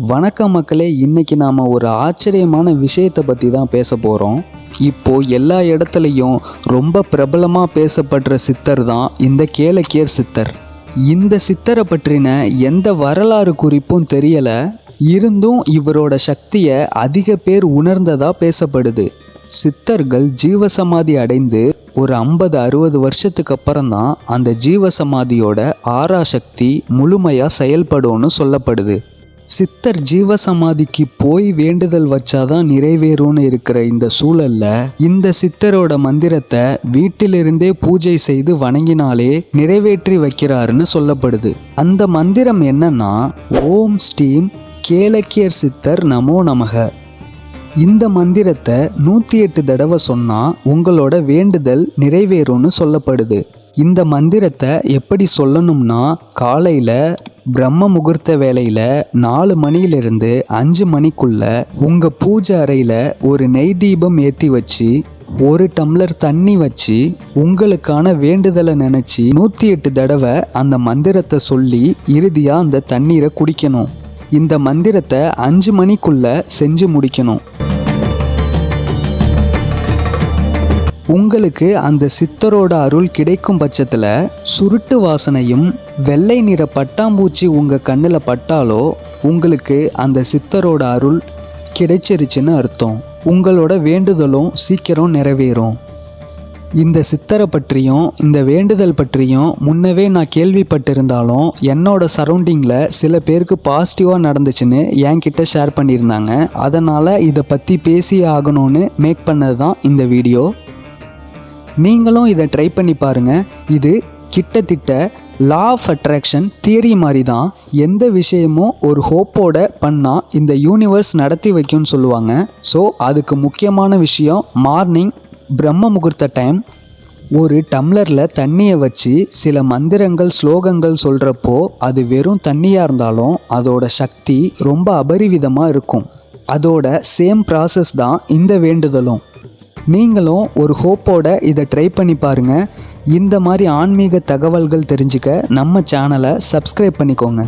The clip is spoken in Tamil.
வணக்கம் மக்களே இன்னைக்கு நாம் ஒரு ஆச்சரியமான விஷயத்தை பற்றி தான் பேச போகிறோம் இப்போ எல்லா இடத்துலையும் ரொம்ப பிரபலமாக பேசப்படுற சித்தர் தான் இந்த கேளக்கியர் சித்தர். இந்த சித்தரை பற்றின எந்த வரலாறு குறிப்பும் தெரியலை. இருந்தும் இவரோட சக்தியை அதிக பேர் உணர்ந்ததா பேசப்படுது. சித்தர்கள் ஜீவசமாதி அடைந்து ஒரு ஐம்பது அறுபது வருஷத்துக்கு அப்புறம் தான் அந்த ஜீவசமாதியோட ஆரா சக்தி முழுமையாக செயல்படும்னு சொல்லப்படுது. சித்தர் ஜீவசமாதிக்கு போய் வேண்டுதல் வச்சாதான் நிறைவேறும்னு இருக்கிற இந்த சூழல்ல இந்த சித்தரோட மந்திரத்தை வீட்டிலிருந்தே பூஜை செய்து வணங்கினாலே நிறைவேற்றி வைக்கிறாருன்னு சொல்லப்படுது. அந்த மந்திரம் என்னன்னா ஓம் ஸ்டீம் கேளக்கியர் சித்தர் நமோ நமக. இந்த மந்திரத்தை நூற்றி எட்டு தடவை சொன்னால் உங்களோட வேண்டுதல் நிறைவேறும்னு சொல்லப்படுது. இந்த மந்திரத்தை எப்படி சொல்லணும்னா காலையில் பிரம்ம முகூர்த்த வேலையில் நாலு மணியிலிருந்து அஞ்சு மணிக்குள்ள உங்கள் பூஜை அறையில் ஒரு நெய் தீபம் ஏற்றி வச்சு ஒரு டம்ளர் தண்ணி வச்சு உங்களுக்கான வேண்டுதலை நினச்சி நூற்றி எட்டு தடவை அந்த மந்திரத்தை சொல்லி இறுதியாக அந்த தண்ணீரை குடிக்கணும். இந்த மந்திரத்தை அஞ்சு மணிக்குள்ளே செஞ்சு முடிக்கணும். உங்களுக்கு அந்த சித்தரோட அருள் கிடைக்கும் பட்சத்தில் சுருட்டு வாசனையும் வெள்ளை நிற பட்டாம்பூச்சி உங்கள் கண்ணில் பட்டாலோ உங்களுக்கு அந்த சித்தரோட அருள் கிடைச்சிருச்சுன்னு அர்த்தம். உங்களோட வேண்டுதலும் சீக்கிரம் நிறைவேறும். இந்த சித்தரை பற்றியும் இந்த வேண்டுதல் பற்றியும் முன்னவே நான் கேள்விப்பட்டிருந்தாலும் என்னோட சரௌண்டிங்கில் சில பேருக்கு பாசிட்டிவாக நடந்துச்சுன்னு என்கிட்ட ஷேர் பண்ணியிருந்தாங்க. அதனால் இதை பற்றி பேசி ஆகணும்னு மேக் பண்ணது தான் இந்த வீடியோ நீங்களும் இதை ட்ரை பண்ணி பாருங்கள் இது கிட்டத்தட்ட லா ஆஃப் அட்ராக்ஷன் தியரி மாதிரி தான் எந்த விஷயமும் ஒரு ஹோப்போட பண்ணால் இந்த யூனிவர்ஸ் நடத்தி வைக்கும்னு சொல்லுவாங்க. ஸோ அதுக்கு முக்கியமான விஷயம் மார்னிங் பிரம்ம முகூர்த்த டைம் ஒரு டம்ளரில் தண்ணியை வச்சு சில மந்திரங்கள் ஸ்லோகங்கள் சொல்கிறப்போ அது வெறும் தண்ணியாக இருந்தாலும் அதோட சக்தி ரொம்ப அபரிவிதமாக இருக்கும். அதோட சேம் ப்ராசஸ் தான் இந்த வேண்டுதலும். நீங்களும் ஒரு ஹோப்போட இதை ட்ரை பண்ணி பாருங்கள் இந்த மாதிரி ஆன்மீக தகவல்கள் தெரிஞ்சுக்க நம்ம சேனலை சப்ஸ்கிரைப் பண்ணிக்கோங்க.